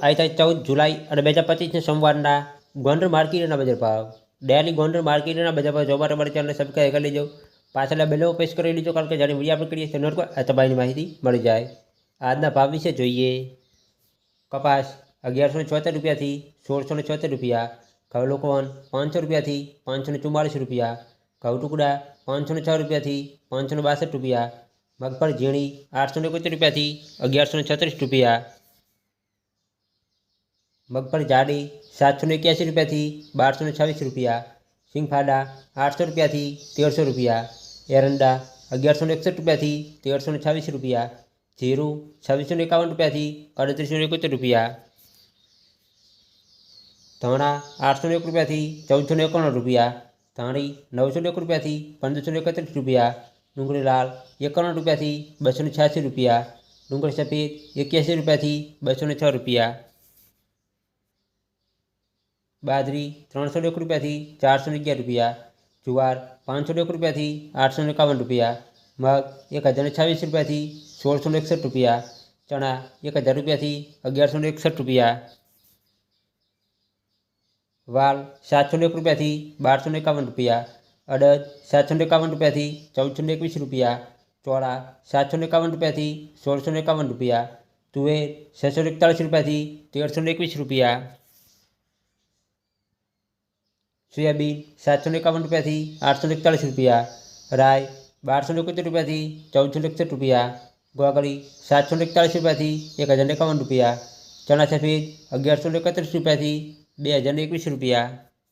આજે તારીખ ચૌદ જુલાઈ અને બે હજાર પચીસને સોમવારના ગોંડલ માર્કેટના બજાર ભાવ ડેલી ગોંડલ માર્કેટના બજાર ભાવ જોવા માટે અમારી ચેનલને સબસ્ક્રાઈબ કરી લેજો પાછળના બેલો પેશ કરી લેજો કારણ કે જ્યારે વિડીયો આપણે કરીએ તો નોટ પર આ તમારી માહિતી મળી જાય આજના ભાવ વિશે જોઈએ કપાસ અગિયારસો ને છોતેર રૂપિયાથી સોળસો ને છોતેર રૂપિયા ઘઉં લોકોન પાંચસો રૂપિયાથી પાંચસો ને ચુમ્માળીસ રૂપિયા ઘઉં ટુકડા પાંચસો ને છ રૂપિયાથી પાંચસો ને બાસઠ રૂપિયા મગફળી ઝીણી આઠસો ને એકોતેર રૂપિયાથી અગિયારસો ને છત્રીસ રૂપિયા મગફળી જાડી સાતસો ને એક્યાસી રૂપિયાથી બારસો ને છવ્વીસ રૂપિયા સિંગફાડા આઠસો રૂપિયાથી તેરસો રૂપિયા એરંડા અગિયારસો ને એકસઠ રૂપિયાથી તેરસો ને છવ્વીસ રૂપિયા જીરું છવ્વીસો ને એકાવન રૂપિયાથી અડત્રીસો ને એકોતેર રૂપિયા ધાણા આઠસો ને એક રૂપિયાથી ચૌદસો ને એકાણું રૂપિયા ધાણી નવસો ને એક રૂપિયાથી પંદરસો ને એકત્રીસ રૂપિયા ડુંગળી લાલ એકાણું રૂપિયાથી બસો ને છ્યાસી રૂપિયા ડુંગળી સફેદ એક્યાસી રૂપિયાથી બસો ને છ રૂપિયા બાજરી ત્રણસો ને એક રૂપિયાથી ચારસો ને અગિયાર રૂપિયા જુવાર પાંચસો ને એક રૂપિયાથી આઠસો ને એકાવન રૂપિયા મગ એક હજાર ને છવ્વીસ રૂપિયાથી સોળસો ને એકસઠ રૂપિયા ચણા એક હજાર રૂપિયાથી અગિયારસો ને એકસઠ રૂપિયા વાલ સાતસો ને એક રૂપિયાથી બારસો ને એકાવન રૂપિયા અડદ સાતસો ને એકાવન રૂપિયાથી ચૌદસો ને એકવીસ રૂપિયા ચોળા સાતસો ને એકાવન રૂપિયાથી સોળસો ને એકાવન રૂપિયા તુવેર છસો ને એકતાળીસ રૂપિયાથી તેરસો ને એકવીસ રૂપિયા સોયાબીન સાતસો એકાવન રૂપિયાથી આઠસો એકતાળીસ રૂપિયા. રાય બારસો એકોતેર રૂપિયાથી ચૌદસો એકસઠ રૂપિયા. ગોગળી સાતસો એકતાળીસ રૂપિયાથી એક હજાર એકાવન રૂપિયા. ચણા સફેદ અગિયારસો એકત્રીસ રૂપિયાથી બે હજાર એકવીસ રૂપિયા.